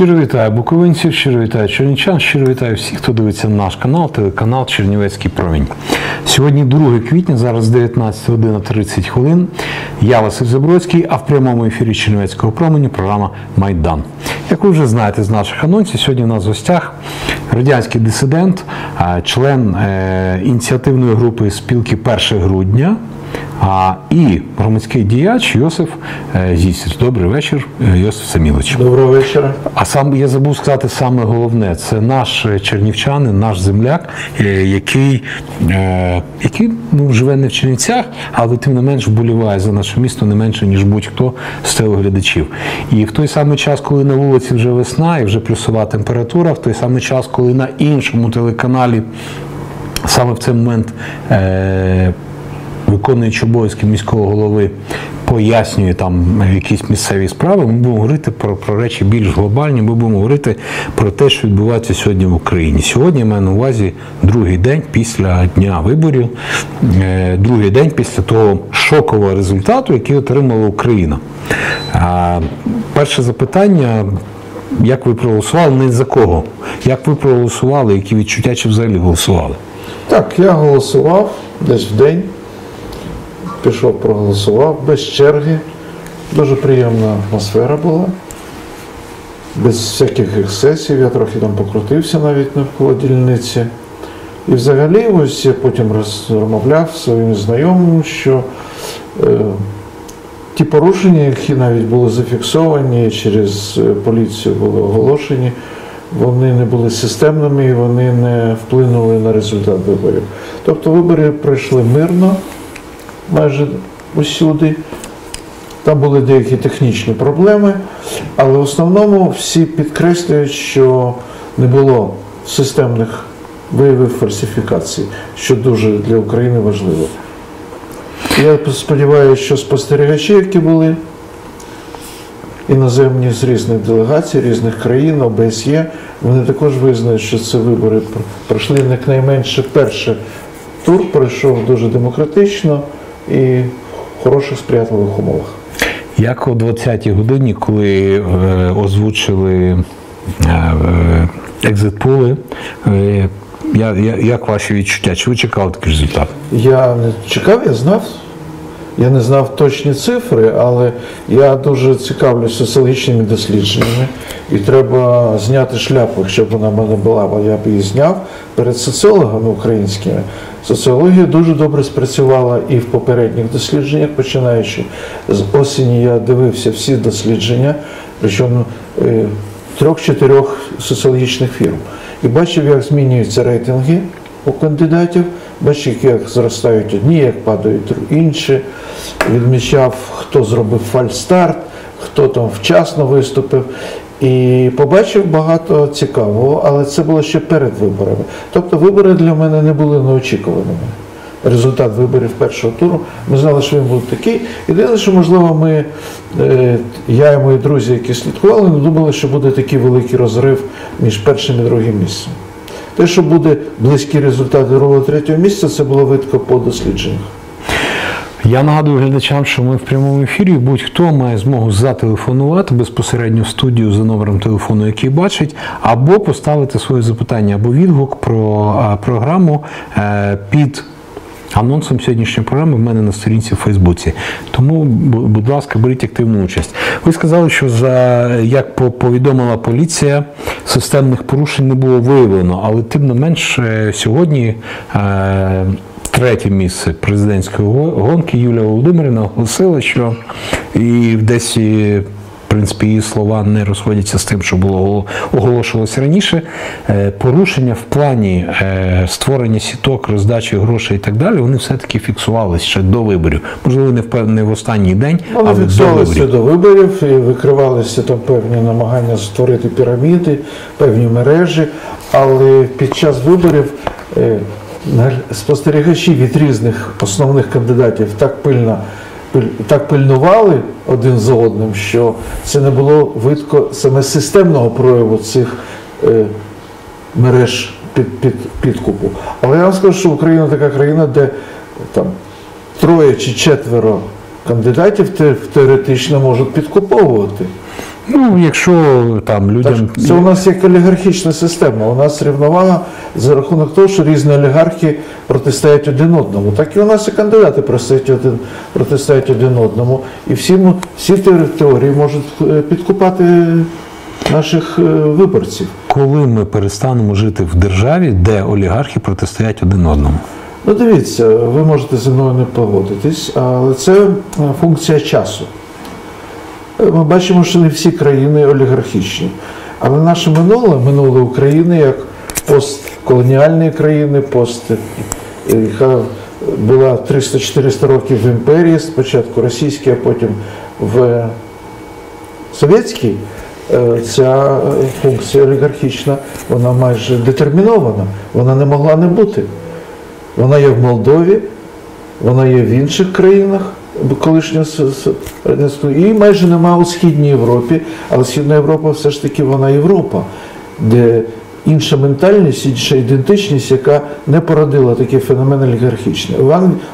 Щиро вітаю буковинців, щиро вітаю чернівчан, щиро вітаю всіх, хто дивиться наш канал, телеканал Чернівецький промінь. Сьогодні 2 квітня, зараз 19 година 30 хвилин. Я Василь Забродський, а в прямому ефірі Чернівецького променю програма Майдан. Як ви вже знаєте з наших анонсів, сьогодні у нас в гостях радянський дисидент, член е, ініціативної групи спілки 1 грудня. А, і громадський діяч Йосиф е, Зісіч. Добрий вечір, е, Йосиф Самілович. Доброго вечора. А сам я забув сказати саме головне: це наш е, чернівчанин, наш земляк, який, який ну, живе не в Чернівцях, але тим не менш вболіває за наше місто не менше, ніж будь-хто з телеглядачів. І в той самий час, коли на вулиці вже весна і вже плюсова температура, в той самий час, коли на іншому телеканалі саме в цей момент. Е, виконуючи обов'язки міського голови пояснює там якісь місцеві справи, ми будемо говорити про, про речі більш глобальні. Ми будемо говорити про те, що відбувається сьогодні в Україні. Сьогодні я маю на увазі другий день після дня виборів, е, другий день після того шокового результату, який отримала Україна. Перше запитання. Як ви проголосували? Не за кого? Як ви проголосували? Які відчуття чи взагалі голосували? Так, я голосував десь в день. Пішов, проголосував без черги. Дуже приємна атмосфера була. Без всяких ексцесів, я трохи там покрутився навіть навколо дільниці. І взагалі, ось я потім розмовляв своїм знайомим, що е, ті порушення, які навіть були зафіксовані, через е, поліцію були оголошені, вони не були системними і вони не вплинули на результат виборів. Тобто вибори пройшли мирно, майже усюди. Там були деякі технічні проблеми, але в основному всі підкреслюють, що не було системних виявів фальсифікацій, що дуже для України важливо. Я сподіваюся, що спостерігачі, які були іноземні з різних делегацій, різних країн, ОБСЄ, вони також визнають, що ці вибори пройшли найменше перший тур, пройшов дуже демократично і в хороших сприятливих умовах. Як о 20-й годині, коли е, озвучили е, екзитпули, е, я, я, як ваші відчуття? Чи ви чекали такий результат? Я не чекав, я знав. Я не знав точні цифри, але я дуже цікавлюся соціологічними дослідженнями, і треба зняти шляпу, якщо б вона в мене була, бо я б її зняв перед соціологами українськими. Соціологія дуже добре спрацювала і в попередніх дослідженнях, починаючи з осені, я дивився всі дослідження, причому е, трьох-чотирьох соціологічних фірм. І бачив, як змінюються рейтинги у кандидатів, бачив, як зростають одні, як падають інші. Відмічав, хто зробив фальстарт, хто там вчасно виступив. І побачив багато цікавого, але це було ще перед виборами. Тобто вибори для мене не були неочікуваними. Результат виборів першого туру. Ми знали, що він був такий. Єдине, що, можливо, ми, е, я і мої друзі, які слідкували, не думали, що буде такий великий розрив між першим і другим місцем. Те, що буде близький результати другого третього місця, це було видко по дослідженнях. Я нагадую глядачам, що ми в прямому ефірі. Будь-хто має змогу зателефонувати безпосередньо в студію за номером телефону, який бачить, або поставити своє запитання або відгук про програму е, під. Анонсом сьогоднішньої програми в мене на сторінці в Фейсбуці. Тому, будь ласка, беріть активну участь. Ви сказали, що за як повідомила поліція, системних порушень не було виявлено, але тим не менш е, сьогодні. Е, третє місце президентської гонки Юлія Володимирівна оголосила, що і десь в принципі її слова не розходяться з тим, що було оголошувалося раніше. Е, порушення в плані е, створення сіток, роздачі грошей і так далі, вони все-таки фіксувалися ще до виборів. Можливо, не в не в останній день, але до виборів. до виборів і викривалися там певні намагання створити піраміди, певні мережі, але під час виборів. Е, спостерігачі від різних основних кандидатів так пильно так пильнували один за одним, що це не було видко саме системного прояву цих е, мереж під, під, підкупу. Але я вам скажу, що Україна така країна, де там троє чи четверо кандидатів теоретично можуть підкуповувати. Ну, якщо там людям. Це у нас як олігархічна система. У нас рівновага за рахунок того, що різні олігархи протистоять один одному. Так і у нас і кандидати протистоять один, одному. І всі, всі теорії можуть е, підкупати наших е, виборців. Коли ми перестанемо жити в державі, де олігархи протистоять один одному? Ну, дивіться, ви можете зі мною не погодитись, але це е, функція часу. Ми бачимо, що не всі країни олігархічні. Але наше минуле, минуле України, як постколоніальні країни, пост, е, яка була 300-400 років в імперії, спочатку російській, а потім в совєтській, е, ця е, функція олігархічна, вона майже детермінована, вона не могла не бути. Вона є в Молдові, вона є в інших країнах колишнього Радянського, і майже нема у Східній Європі, але Східна Європа все ж таки вона Європа, де інша ментальність, інша ідентичність, яка не породила такий феномен олігархічний.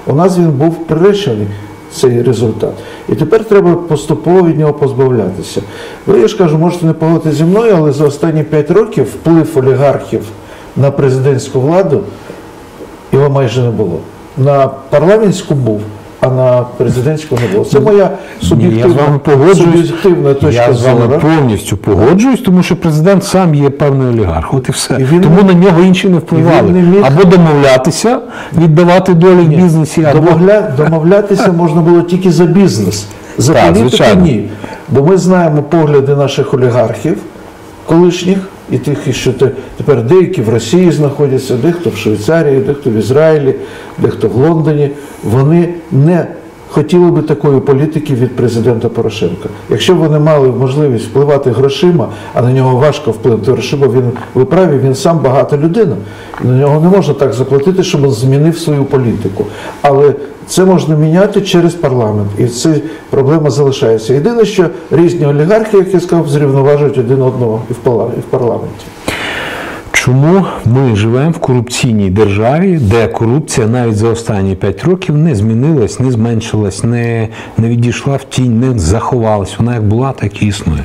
У нас він був приречений. Цей результат. І тепер треба поступово від нього позбавлятися. Ви, я ж кажу, можете не погодитися зі мною, але за останні 5 років вплив олігархів на президентську владу його майже не було. На парламентську був, а на президентську не було. Це моя суб'єктивна, я з вами суб'єктивна точка Я з вами зору. повністю погоджуюсь, тому що президент сам є певний олігарх. От і все. І він- тому на нього інші не впливали. не міг- Або домовлятися, віддавати долі в бізнесі, або Домовля... Домовлятися можна було тільки за бізнес. За політику ні. Бо ми знаємо погляди наших олігархів колишніх і тих, що те- тепер деякі в Росії знаходяться, дехто в Швейцарії, дехто в Ізраїлі, дехто в Лондоні. Вони не хотіли би такої політики від президента Порошенка. Якщо б вони мали можливість впливати грошима, а на нього важко вплинути грошима, він ви праві, він сам багата людина. На нього не можна так заплатити, щоб він змінив свою політику. Але це можна міняти через парламент, і ця проблема залишається. Єдине, що різні олігархи, як я сказав, зрівноважують один одного і в парламенті. Чому ми живемо в корупційній державі, де корупція навіть за останні 5 років не змінилась, не зменшилась, не, не відійшла в тінь, не заховалась. Вона як була, так і існує.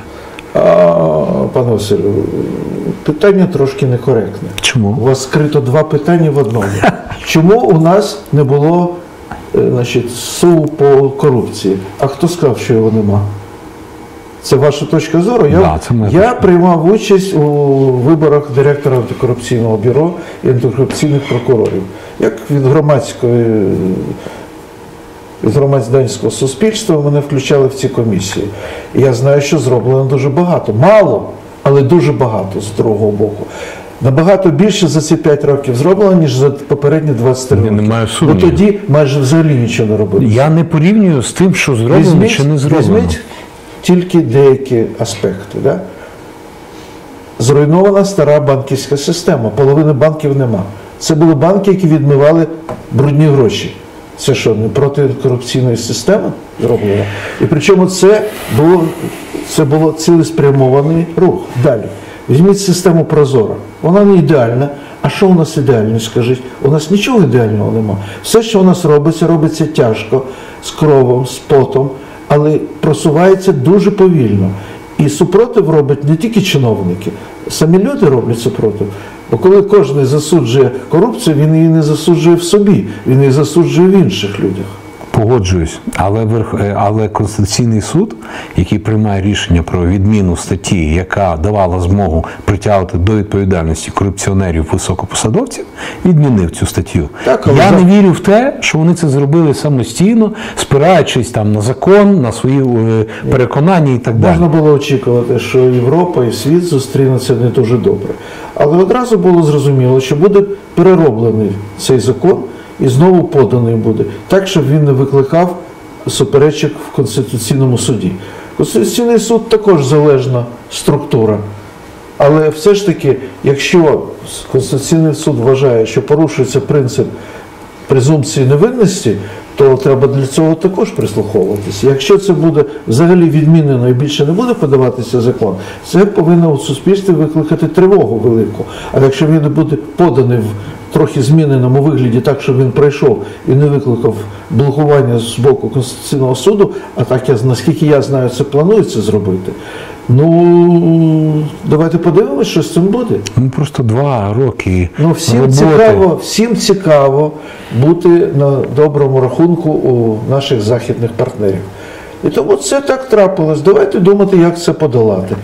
А, пане Василю, питання трошки некоректне. Чому? У вас скрито два питання в одному. Чому у нас не було е, значить, СУ по корупції? А хто сказав, що його нема? Це ваша точка зору? Я, Да, це я приймав участь у виборах директора антикорупційного бюро і антикорупційних прокурорів. Як від громадської від громадянського суспільства мене включали в ці комісії. І я знаю, що зроблено дуже багато. Мало, але дуже багато з другого боку. Набагато більше за ці 5 років зроблено, ніж за попередні 23 Я роки. не маю Бо тоді майже взагалі нічого не робили. Я не порівнюю з тим, що зроблено чи не зроблено. візьміть тільки деякі аспекти. Да? Зруйнована стара банківська система, половини банків нема. Це були банки, які відмивали брудні гроші. Це що, не протикорупційної системи зроблено? І причому це було, це було цілеспрямований рух. Далі. Візьміть систему Прозора. Вона не ідеальна. А що у нас ідеально, скажіть? У нас нічого ідеального нема. Все, що у нас робиться, робиться тяжко, з кровом, з потом, але просувається дуже повільно. І супротив роблять не тільки чиновники, самі люди роблять супротив. Бо коли кожен засуджує корупцію, він її не засуджує в собі, він її засуджує в інших людях. Погоджуюсь, але верх, е, але Конституційний суд, який приймає рішення про відміну статті, яка давала змогу притягувати до відповідальності корупціонерів високопосадовців, відмінив цю статтю. Так, Я за- не вірю в те, що вони це зробили самостійно, спираючись там на закон, на свої е, переконання і так далі. Можна було очікувати, що Європа і світ зустрінуться не дуже добре. Але одразу було зрозуміло, що буде перероблений цей закон і знову поданий буде, так, щоб він не викликав суперечок в Конституційному суді. Конституційний суд також залежна структура. Але все ж таки, якщо Конституційний суд вважає, що порушується принцип презумпції невинності, то треба для цього також прислуховуватися. Якщо це буде взагалі відмінено і більше не буде подаватися закон, це повинно у суспільстві викликати тривогу велику. А якщо він не буде поданий в трохи зміненому вигляді, так, щоб він пройшов і не викликав блокування з боку Конституційного суду, а так я наскільки я знаю, це планується зробити. Ну давайте подивимось, що з цим буде. Ну просто два роки. Ну, всім роботи. цікаво, всім цікаво бути на доброму рахунку у наших західних партнерів. І тому це так трапилось. Давайте думати, як це подолати.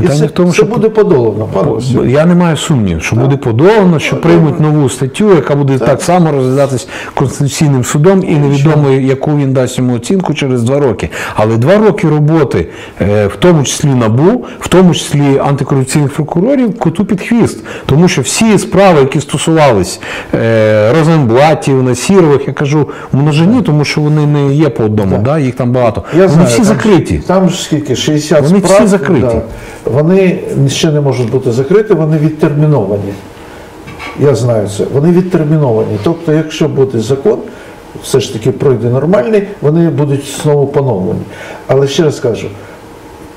Питання це, в тому, це що буде подолано, пане Я не маю сумнівів, що буде подолано, що приймуть нову статтю, яка буде так само розглядатись Конституційним судом, і невідомо, яку він дасть йому оцінку через два роки. Але два роки роботи, е, в тому числі НАБУ, в тому числі антикорупційних прокурорів, коту під хвіст. Тому що всі справи, які стосувались е, Розенблатів, Насірових, я кажу множині, тому що вони не є по одному, да, їх там багато. Я вони знаю, всі там, закриті. Там ж скільки? 60 Вони всі закриті. да. Вони ще не можуть бути закриті, вони відтерміновані. Я знаю це. Вони відтерміновані. Тобто, якщо буде закон, все ж таки пройде нормальний, вони будуть знову поновлені. Але ще раз кажу,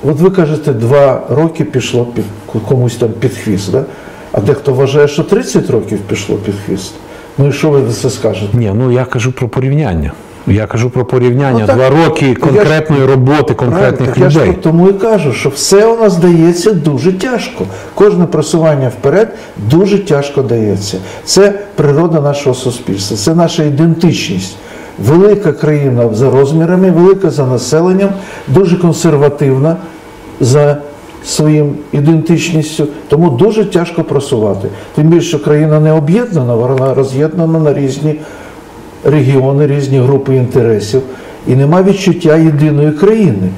от ви кажете, два роки пішло під комусь там під хвіст, да? а дехто вважає, що 30 років пішло під хвіст. Ну і що ви на це скажете? Ні, ну я кажу про порівняння. Я кажу про порівняння Ну, так, два роки я ж- конкретної роботи конкретних так я ж людей. тому і кажу, що все у нас дається дуже тяжко. Кожне просування вперед дуже тяжко дається. Це природа нашого суспільства, це наша ідентичність. Велика країна за розмірами, велика за населенням, дуже консервативна за своїм ідентичністю, тому дуже тяжко просувати. Тим більше, що країна не об'єднана, вона роз'єднана на різні регіони, різні групи інтересів, і нема відчуття єдиної країни.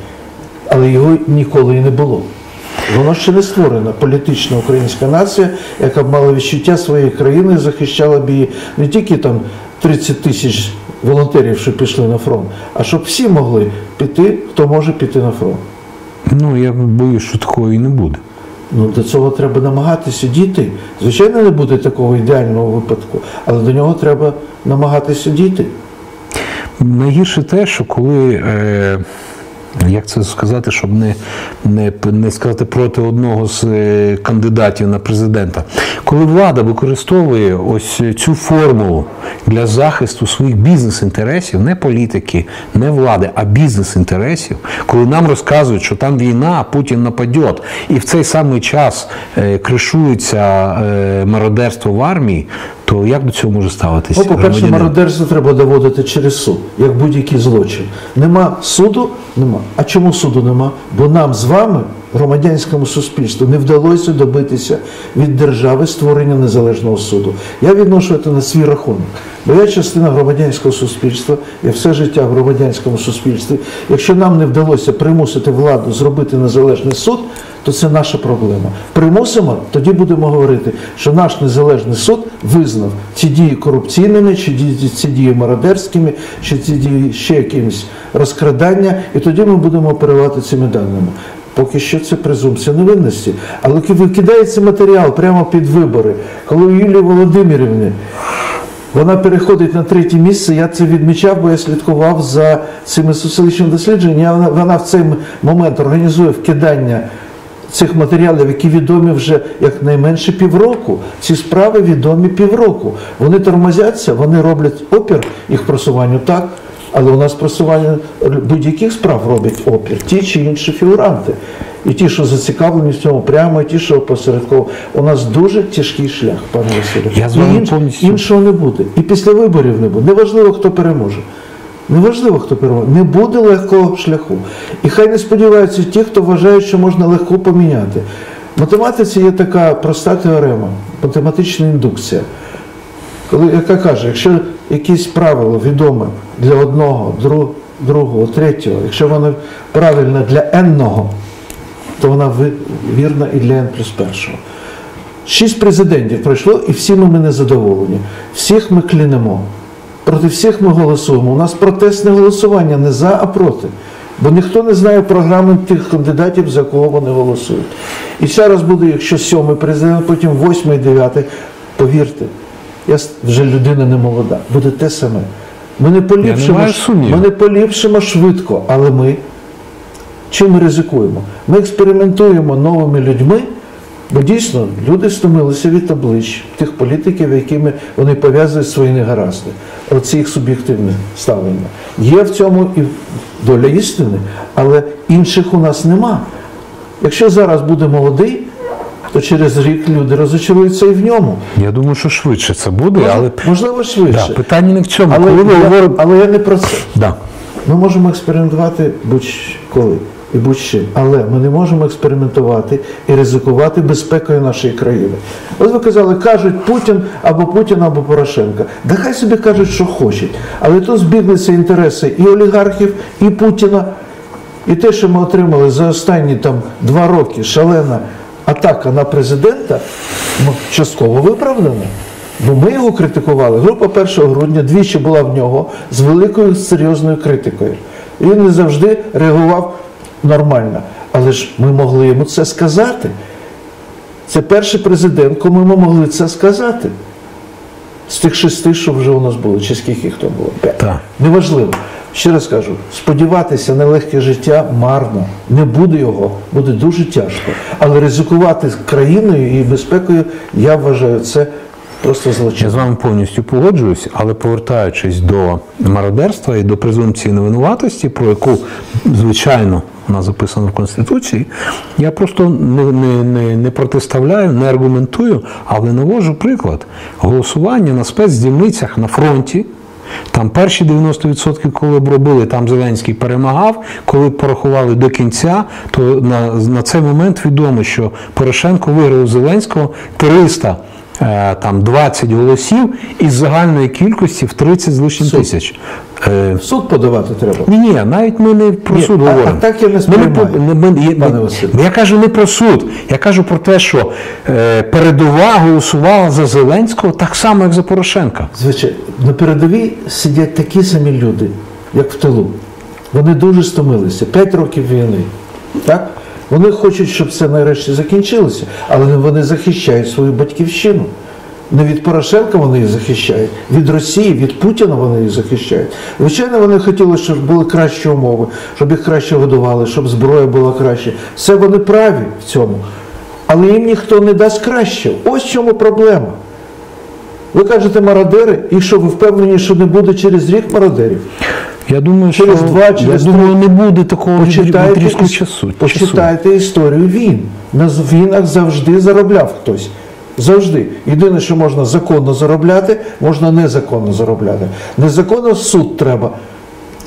Але його ніколи і не було. Воно ще не створена політична українська нація, яка б мала відчуття своєї країни, захищала б її не тільки там 30 тисяч волонтерів, що пішли на фронт, а щоб всі могли піти, хто може піти на фронт. Ну я боюсь, що такого і не буде. Ну, до цього треба намагатися дійти. Звичайно, не буде такого ідеального випадку, але до нього треба намагатися дійти. Найгірше те, що коли. Е... Як це сказати, щоб не, не, не сказати проти одного з е, кандидатів на президента? Коли влада використовує ось цю формулу для захисту своїх бізнес-інтересів, не політики, не влади, а бізнес-інтересів, коли нам розказують, що там війна, а Путін нападе, і в цей самий час е, кришується е, мародерство в армії, то як до цього може ставитися? Ну, по-перше, мародерство треба доводити через суд, як будь-який злочин. Нема суду, нема. А чому суду нема? Бо нам з вами, громадянському суспільству, не вдалося добитися від держави створення незалежного суду. Я відношу це на свій рахунок. Бо я частина громадянського суспільства, я все життя в громадянському суспільстві. Якщо нам не вдалося примусити владу зробити незалежний суд, то це наша проблема. Примусимо, тоді будемо говорити, що наш незалежний суд визнав ці дії корупційними, чи ці дії мародерськими, чи ці дії ще якимось розкрадання, і тоді ми будемо оперувати цими даними. Поки що це презумпція невинності. Але викидається матеріал прямо під вибори, коли у Юлії Володимирівни вона переходить на третє місце. Я це відмічав, бо я слідкував за цими соціологічними дослідженнями. Вона, в цей момент організує вкидання цих матеріалів, які відомі вже як найменше півроку. Ці справи відомі півроку. Вони тормозяться, вони роблять опір їх просуванню так. Але у нас просування будь-яких справ роблять опір, ті чи інші фігуранти. І ті, що зацікавлені в цьому прямо, і ті, що посередково. У нас дуже тяжкий шлях, пане Василю. І повністю- іншого не буде. І після виборів не буде. Неважливо, хто переможе. Неважливо, хто переможе. Не буде легкого шляху. І хай не сподіваються ті, хто вважає, що можна легко поміняти. В математиці є така проста теорема, математична індукція. Яка каже, якщо якесь правило відоме для одного, другого, третього, якщо воно правильне для n-ного, то вона вірна і для n плюс першого. Шість президентів пройшло, і всі ми не задоволені. Всіх ми клянемо. Проти всіх ми голосуємо. У нас протестне голосування не за, а проти. Бо ніхто не знає програми тих кандидатів, за кого вони голосують. І зараз буде, якщо сьомий президент, потім восьмий, дев'ятий. Повірте, я вже людина не молода. Буде те саме. Ми не поліпшимо, ми не поліпшимо швидко, але ми чим ми ризикуємо? Ми експериментуємо новими людьми, Бо дійсно люди стомилися від облич тих політиків, якими вони пов'язують свої негаразди. Оце їх суб'єктивне ставлення. Є в цьому і доля істини, але інших у нас нема. Якщо зараз буде молодий, то через рік люди розочаруються і в ньому. Я думаю, що швидше це буде, але Можливо, швидше. да, питання не в цьому. Але, Коли я, говорите. але я не про це. Да. Ми можемо експериментувати будь-коли і будь-чим, але ми не можемо експериментувати і ризикувати безпекою нашої країни. От ви казали, кажуть Путін або Путін, або Порошенка. Да хай собі кажуть, що хочуть. Але тут збіглися інтереси і олігархів, і Путіна. І те, що ми отримали за останні там два роки шалена атака на президента, ну, частково виправдана. Бо ми його критикували. Група 1 грудня двічі була в нього з великою серйозною критикою. І він не завжди реагував нормально. Але ж ми могли йому це сказати. Це перший президент, кому ми могли це сказати. З тих шести, що вже у нас було, чи скільки їх там було? П'ять. Неважливо. Ще раз кажу, сподіватися на легке життя марно. Не буде його, буде дуже тяжко. Але ризикувати країною і безпекою, я вважаю, це просто Я злочин. з вами повністю погоджуюсь, але повертаючись до мародерства і до презумпції невинуватості, про яку, звичайно, вона записана в Конституції, я просто не, не, не, не протиставляю, не аргументую, але наводжу приклад голосування на спецдільницях на фронті. Там перші 90%, коли б робили, там Зеленський перемагав. Коли порахували до кінця, то на, на цей момент відомо, що Порошенко виграв у Зеленського 300 е, там 20 голосів із загальної кількості в 30 з лишнім Суд. тисяч. Е, В суд подавати треба. ні, ні, навіть ми не про Ні, суд а- говоримо. а так я не сприймаю, не- ми- я- пане ми- Василю. Я кажу не про суд. Я кажу про те, що е, передова голосувала за Зеленського так само, як за Порошенка. Звичайно, на передовій сидять такі самі люди, як в тилу. Вони дуже стомилися. П'ять років війни. Так? Вони хочуть, щоб це нарешті закінчилося, але вони захищають свою батьківщину. Не від Порошенка вони її захищають, від Росії, від Путіна вони її захищають. Звичайно, вони хотіли, щоб були кращі умови, щоб їх краще годували, щоб зброя була краще. Все вони праві в цьому. Але їм ніхто не дасть краще. Ось в чому проблема. Ви кажете мародери, і що ви впевнені, що не буде через рік мародерів? Я думаю, Через що два, через я думаю, не буде такого іс- часу. часу. почитайте історію війн. На війнах завжди заробляв хтось. Завжди. Єдине, що можна законно заробляти, можна незаконно заробляти. Незаконно суд треба.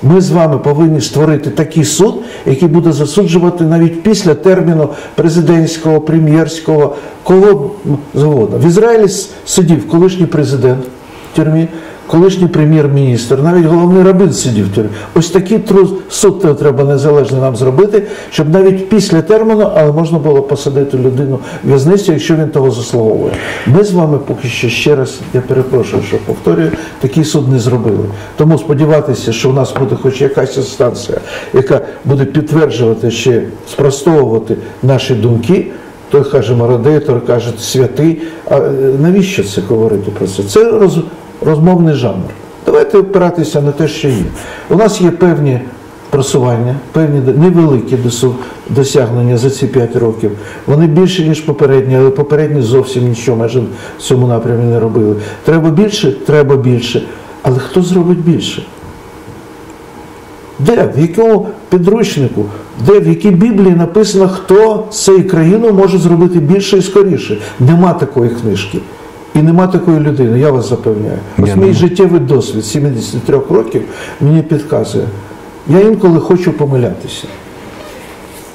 Ми з вами повинні створити такий суд, який буде засуджувати навіть після терміну президентського, прем'єрського, кого завгодно. В Ізраїлі сидів колишній президент в тюрмі, колишній прем'єр-міністр, навіть головний рабин сидів в. Ось такий тру- суд треба незалежно нам зробити, щоб навіть після терміну, але можна було посадити людину в в'язницю, якщо він того заслуговує. Ми з вами поки що ще раз, я перепрошую, що повторюю, такий суд не зробили. Тому сподіватися, що у нас буде хоч якась інстанція, яка буде підтверджувати ще спростовувати наші думки. Той каже мародей, той каже святий. А е, навіщо це говорити про це? Це роз, розмовний жанр. Давайте опиратися на те, що є. У нас є певні просування, певні невеликі досягнення за ці 5 років. Вони більше, ніж попередні, але попередні зовсім нічого майже в цьому напрямі не робили. Треба більше? Треба більше. Але хто зробить більше? Де? В якому підручнику? Де, в якій Біблії написано, хто з цією країною може зробити більше і скоріше? Нема такої книжки. І нема такої людини, я вас запевняю. Ось мій життєвий досвід 73 років мені підказує. Я інколи хочу помилятися.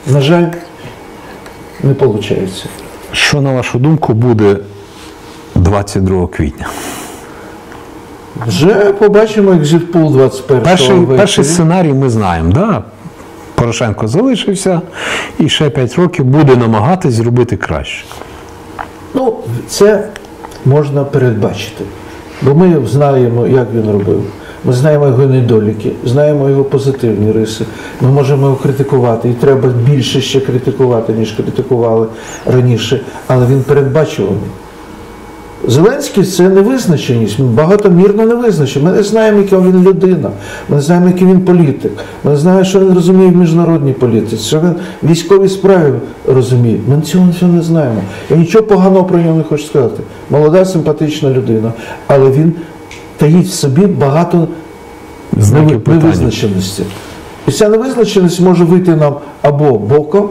На жаль, не виходить. Що, на вашу думку, буде 22 квітня? Вже побачимо екзитпул 21 Перший, ввечері. перший сценарій ми знаємо. Да? Порошенко залишився і ще 5 років буде намагатись зробити краще. Ну, це можна передбачити. Бо ми знаємо, як він робив. Ми знаємо його недоліки, знаємо його позитивні риси. Ми можемо його критикувати. І треба більше ще критикувати, ніж критикували раніше. Але він передбачуваний. Зеленський це невизначеність, багатомірна невизначеність. Ми не знаємо, яка він людина, ми не знаємо, який він політик, ми не знаємо, що він розуміє в міжнародній політиці, що він військовій справі розуміє. Ми цього нічого не знаємо. Я нічого поганого про нього не хочу сказати. Молода, симпатична людина, але він таїть в собі багато невизначеності. І ця невизначеність може вийти нам або боком,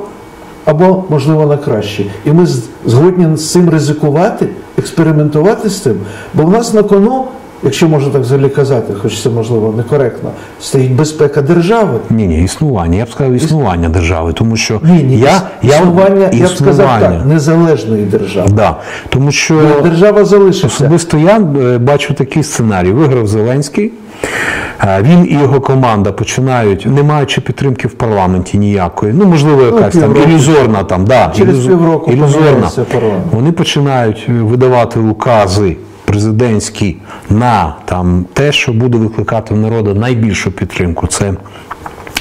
або, можливо, на краще. І ми згодні з цим ризикувати, експериментувати з цим, бо в нас на кону, якщо можна так взагалі казати, хоч це можливо некоректно, стоїть безпека держави. Ні, ні, існування. Я б сказав, існування держави, тому що Ні, ні, я, існування, я б сказав так, незалежної держави. Да. Тому що держава залишиться. особисто я е, бачу такий сценарій. Виграв Зеленський. Він і його команда починають, не маючи підтримки в парламенті ніякої. Ну, можливо, якась там ілюзорна там, да, Через півроку ілюзорна. Вони починають е, видавати укази президентські на там те, що буде викликати в народу найбільшу підтримку. Це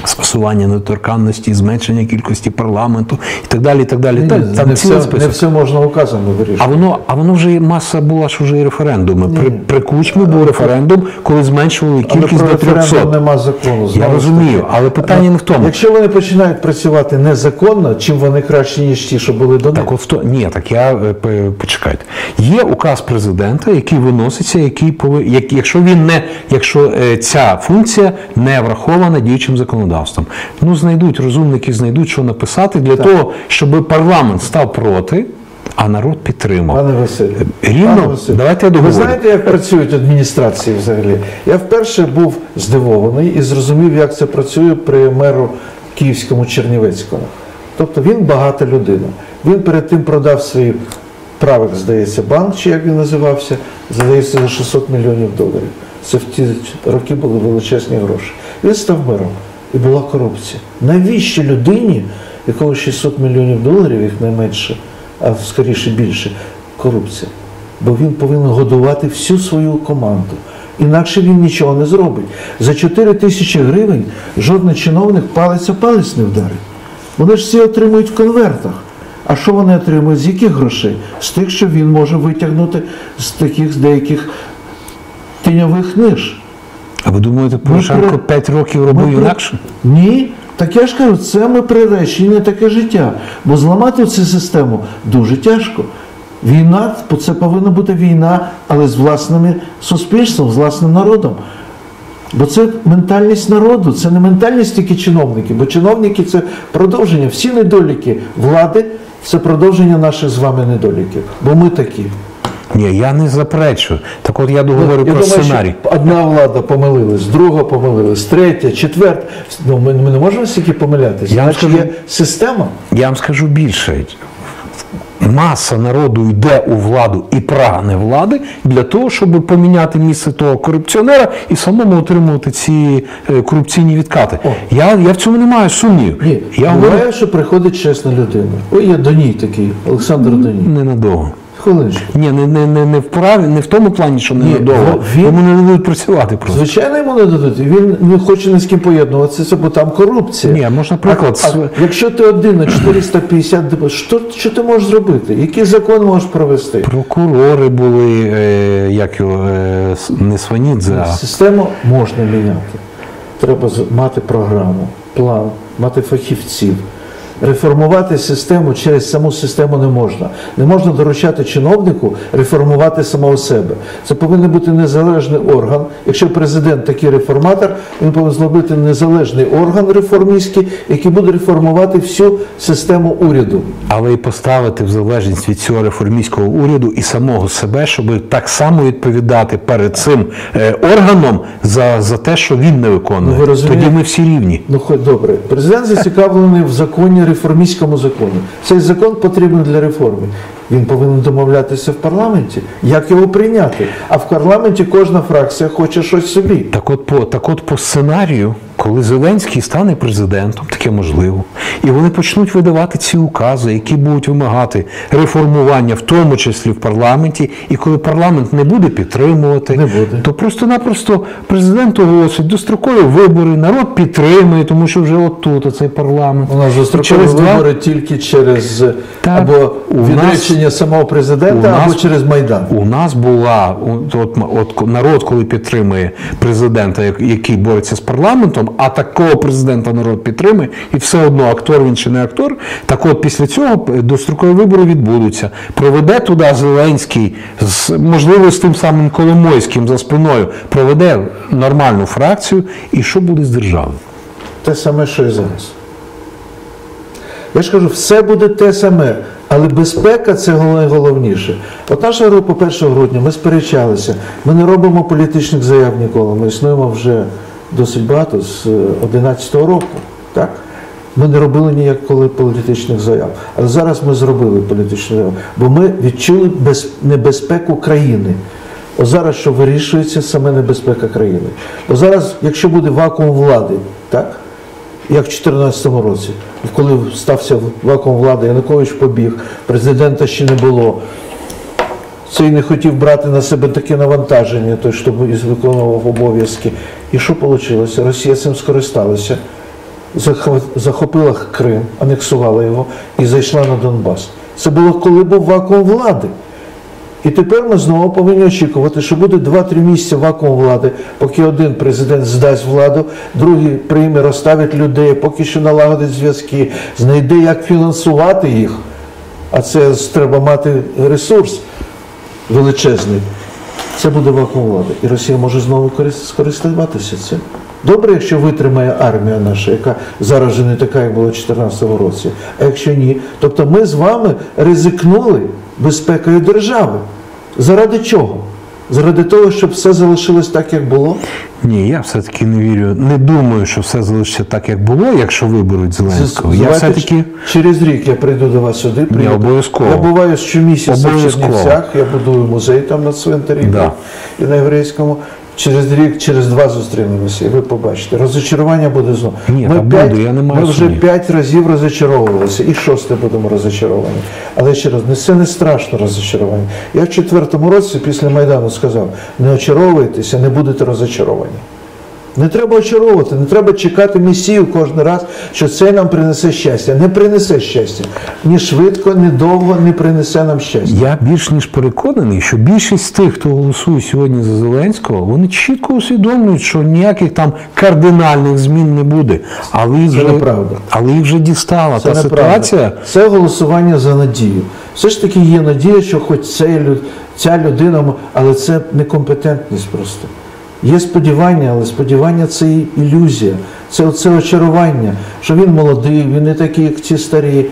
скасування недоторканності, зменшення кількості парламенту і так далі. І так далі. Ні, там не, все, не все можна указами вирішити. А воно, а воно вже маса була ж вже і референдуми. При, при Кучмі був референдум, коли зменшували Але кількість про до 300. нема закону. Я розумію, але питання не в тому. Якщо вони починають працювати незаконно, чим вони краще, ніж ті, що були до них? Так, от ні, так я е, почекайте. Є указ президента, який виноситься, який якщо він не, якщо е, ця функція не врахована діючим законодавством. Ну знайдуть розумники, знайдуть, що написати для того, щоб парламент став проти, а народ підтримав. Пане Василь, Рівно? пане Василь, Давайте я ви знаєте, як працюють адміністрації взагалі? Я вперше був здивований і зрозумів, як це працює при меру Київському Чернівецькому. Тобто він багата людина. Він перед тим продав свій правик, здається, банк, чи як він називався, здається, за 600 мільйонів доларів. Це в ті роки були величезні гроші. Він став мером. І була корупція. Навіщо людині, якого 600 мільйонів доларів, їх не менше, а скоріше більше, корупція? Бо він повинен годувати всю свою команду. Інакше він нічого не зробить. За 4 тисячі гривень жодний чиновник палець о палець не вдарить. Вони ж всі отримують в конвертах. А що вони отримують? З яких грошей? З тих, що він може витягнути з таких деяких тіньових книж. А ви думаєте, Порошенко при- 5 років робив інакше? Ні. Так я ж кажу, це ми приречені таке життя. Бо зламати цю систему дуже тяжко. Війна, це повинна бути війна, але з власним суспільством, з власним народом. Бо це ментальність народу, це не ментальність тільки чиновників, бо чиновники це продовження. Всі недоліки влади це продовження наших з вами недоліків. Бо ми такі. Ні, я не заперечую. Так от я договорю про думаю, сценарій. що одна влада помилилась, друга помилилась, третя, четверта. Ну, ми, ми не можемо стільки помилятися. Я вам Значить, скажу- є система. Я вам скажу більше. Маса народу йде у владу і прагне влади для того, щоб поміняти місце того корупціонера і самому отримувати ці е, корупційні відкати. О. Я, я в цьому не маю сумнів. Ні, я говорю буває, що приходить чесна людина. Ой, є Доній такий, Олександр Доній. ненадовго. Хвилиночку. Ні, не, не, не, не в праві, не в тому плані, що ненадовго. він- Йому не дадуть працювати просто. Звичайно, йому не дадуть. Він не хоче ні з ким поєднуватися, бо там корупція. Ні, можна приклад. А, а, якщо ти один на 450 депутатів, що, що ти можеш зробити? Який закон можеш провести? Прокурори були, е, як його, е, не Сванідзе, а Систему можна міняти. Треба мати програму, план, мати фахівців. Реформувати систему через саму систему не можна. Не можна доручати чиновнику реформувати самого себе. Це повинен бути незалежний орган. Якщо президент такий реформатор, він повинен зробити незалежний орган реформістський, який буде реформувати всю систему уряду. але й поставити в залежність від цього реформістського уряду і самого себе, щоб так само відповідати перед цим е, органом за, за те, що він не виконує. Ну, ви? Тоді ми всі рівні. Ну, хоч добре. Президент зацікавлений в законі реформістському закону. Цей закон потрібен для реформи. Він повинен домовлятися в парламенті. Як його прийняти? А в парламенті кожна фракція хоче щось собі. Так от, по, так от по сценарію, коли Зеленський стане президентом, таке можливо, і вони почнуть видавати ці укази, які будуть вимагати реформування, в тому числі в парламенті, і коли парламент не буде підтримувати, Не буде. то просто-напросто президент оголосить дострокові вибори, народ підтримує, тому що вже от тут оцей парламент. У нас дострокові через два- вибори тільки через Так, або у нас- відречення рішення самого президента нас- або через Майдан. У нас була от, от, от народ, коли підтримує президента, який бореться з парламентом, а такого президента народ підтримує, і все одно актор він чи не актор. Так от після цього дострокові вибори відбудуться. Проведе туди Зеленський, з, можливо, з тим самим Коломойським за спиною, проведе нормальну фракцію, і що буде з державою? Те саме, що і зараз. Я ж кажу, все буде те саме, але безпека це найголовніше. От наша група 1 грудня, ми сперечалися, ми не робимо політичних заяв ніколи. Ми існуємо вже досить багато з 11-го року. Так? Ми не робили ніяколи політичних заяв. Але зараз ми зробили політичну заяву, бо ми відчули без, небезпеку країни. От зараз що вирішується саме небезпека країни. От зараз, якщо буде вакуум влади, так? Як в 2014 році, коли стався вакуум влади, Янукович побіг, президента ще не було. Цей не хотів брати на себе таке навантаження, той, що виконував обов'язки. І що вийшло? Росія цим скористалася, захопила Крим, анексувала його і зайшла на Донбас. Це було коли був вакуум влади. І тепер ми знову повинні очікувати, що буде 2-3 місяці вакуум влади, поки один президент здасть владу, другий прийме, розставить людей, поки що налагодить зв'язки, знайде, як фінансувати їх. А це треба мати ресурс величезний. Це буде вакуум влади. І Росія може знову корис- скористуватися цим. Добре, якщо витримає армія наша, яка зараз вже не така, як була в 2014 році. А якщо ні, тобто ми з вами ризикнули безпекою держави. Заради чого? Заради того, щоб все залишилось так, як було. Ні, я все-таки не вірю. Не думаю, що все залишиться так, як було, якщо виберуть Зеленського. Я все-таки через рік я прийду до вас сюди. приїду. обов'язково. Я буваю щомісяця в Чернівцях, я будую музей там на цвинтарі Да. і на єврейському. Через рік, через два зустрінемося, і ви побачите. Розочарування буде знову. Ні, та буду, я не маю ми вже п'ять разів розочаровувалися, і шосте будемо розочаровані. Але ще раз, не- це не страшно розочарування. Я в четвертому році після Майдану сказав: не очаровуйтеся, не будете розочаровані. Не треба очаровувати, не треба чекати місію кожен раз, що це нам принесе щастя. Не принесе щастя. Ні швидко, ні довго не принесе нам щастя. Я більш ніж переконаний, що більшість тих, хто голосує сьогодні за Зеленського, вони чітко усвідомлюють, що ніяких там кардинальних змін не буде. Але їх, вже, неправда. але їх вже дістала Це та неправда. ситуація. Це голосування за надію. Все ж таки є надія, що хоч цей, лю- ця людина, але це некомпетентність просто. Є сподівання, але сподівання це і ілюзія, це оце очарування, що він молодий, він не такий, як ті старі.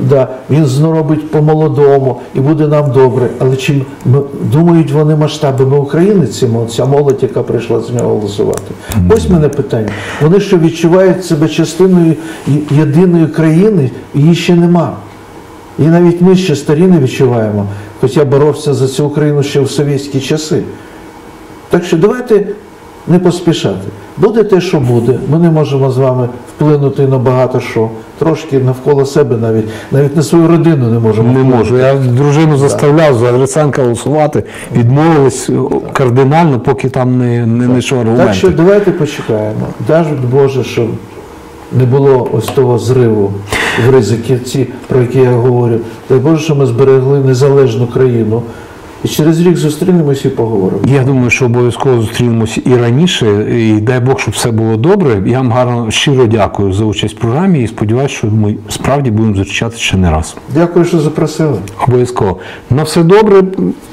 Да, він знову робить по-молодому і буде нам добре. Але чи думають вони масштабами України, ці ця молодь, яка прийшла з нього голосувати? Ось мене питання. Вони що відчувають себе частиною єдиної країни, її ще нема. І навіть ми ще старі не відчуваємо, хоча боровся за цю Україну ще в совєтські часи. Так що давайте не поспішати. Буде те, що буде. Ми не можемо з вами вплинути на багато що. Трошки навколо себе навіть, навіть на свою родину не можемо. Не можу. Я дружину заставляв за Гриценка голосувати, відмовились кардинально, поки там не, не знайшов аргументи. Так що давайте почекаємо. Дай Боже, щоб не було ось того зриву в ризики, ці, про які я говорю. Дай Боже, що ми зберегли незалежну країну. І через рік зустрінемось і поговоримо. Я думаю, що обов'язково зустрінемось і раніше, і дай Бог, щоб все було добре. Я вам гарно щиро дякую за участь в програмі і сподіваюся, що ми справді будемо зустрічатися ще не раз. Дякую, що запросили. Обов'язково. На все добре,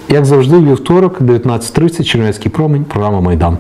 як завжди, вівторок, 19.30, Чернецький промінь, програма Майдан.